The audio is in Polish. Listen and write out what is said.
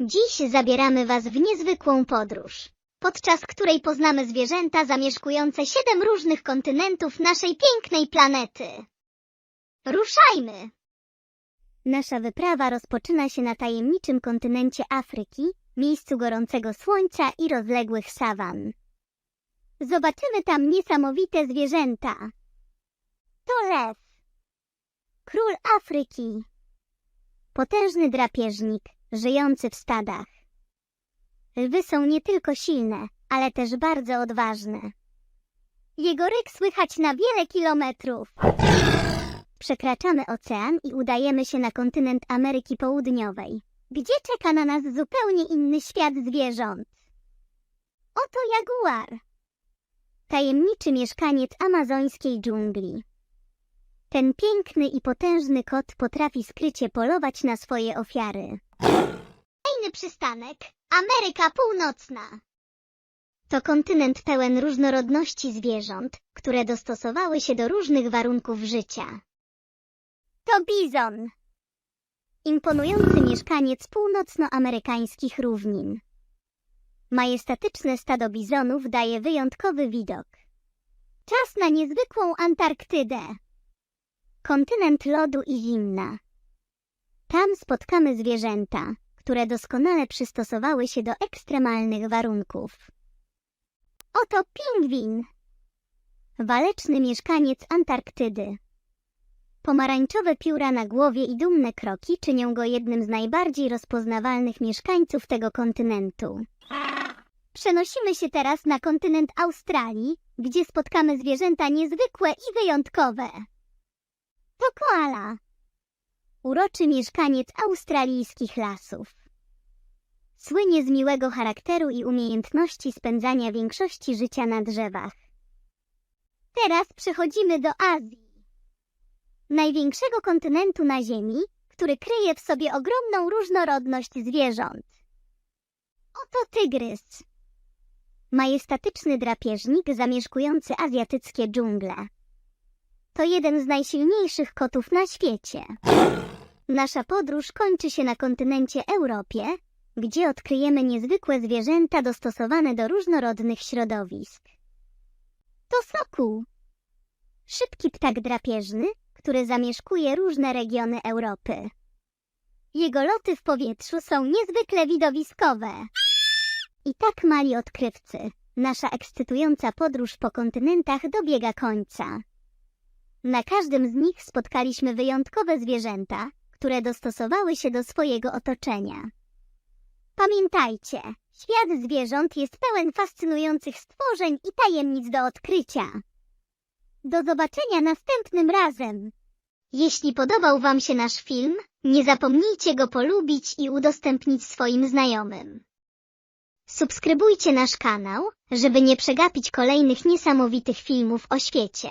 Dziś zabieramy Was w niezwykłą podróż, podczas której poznamy zwierzęta zamieszkujące siedem różnych kontynentów naszej pięknej planety. Ruszajmy! Nasza wyprawa rozpoczyna się na tajemniczym kontynencie Afryki, miejscu gorącego słońca i rozległych sawan. Zobaczymy tam niesamowite zwierzęta. To lew. Król Afryki. Potężny drapieżnik, żyjący w stadach. Lwy są nie tylko silne, ale też bardzo odważne. Jego ryk słychać na wiele kilometrów. Przekraczamy ocean i udajemy się na kontynent Ameryki Południowej, gdzie czeka na nas zupełnie inny świat zwierząt. Oto jaguar. Tajemniczy mieszkaniec amazońskiej dżungli. Ten piękny i potężny kot potrafi skrycie polować na swoje ofiary. Kolejny przystanek Ameryka Północna. To kontynent pełen różnorodności zwierząt, które dostosowały się do różnych warunków życia. To bizon. Imponujący mieszkaniec północnoamerykańskich równin. Majestatyczne stado bizonów daje wyjątkowy widok. Czas na niezwykłą Antarktydę. Kontynent lodu i zimna. Tam spotkamy zwierzęta, które doskonale przystosowały się do ekstremalnych warunków. Oto pingwin. Waleczny mieszkaniec Antarktydy. Pomarańczowe pióra na głowie i dumne kroki czynią go jednym z najbardziej rozpoznawalnych mieszkańców tego kontynentu. Przenosimy się teraz na kontynent Australii, gdzie spotkamy zwierzęta niezwykłe i wyjątkowe. To koala. Uroczy mieszkaniec australijskich lasów. Słynie z miłego charakteru i umiejętności spędzania większości życia na drzewach. Teraz przechodzimy do Azji. Największego kontynentu na Ziemi, który kryje w sobie ogromną różnorodność zwierząt. Oto tygrys. Majestatyczny drapieżnik zamieszkujący azjatyckie dżungle. To jeden z najsilniejszych kotów na świecie. Nasza podróż kończy się na kontynencie Europie, gdzie odkryjemy niezwykłe zwierzęta dostosowane do różnorodnych środowisk. To sokół. Szybki ptak drapieżny, który zamieszkuje różne regiony Europy. Jego loty w powietrzu są niezwykle widowiskowe. I tak mali odkrywcy, nasza ekscytująca podróż po kontynentach dobiega końca. Na każdym z nich spotkaliśmy wyjątkowe zwierzęta, które dostosowały się do swojego otoczenia. Pamiętajcie, świat zwierząt jest pełen fascynujących stworzeń i tajemnic do odkrycia. Do zobaczenia następnym razem. Jeśli podobał Wam się nasz film, nie zapomnijcie go polubić i udostępnić swoim znajomym. Subskrybujcie nasz kanał, żeby nie przegapić kolejnych niesamowitych filmów o świecie.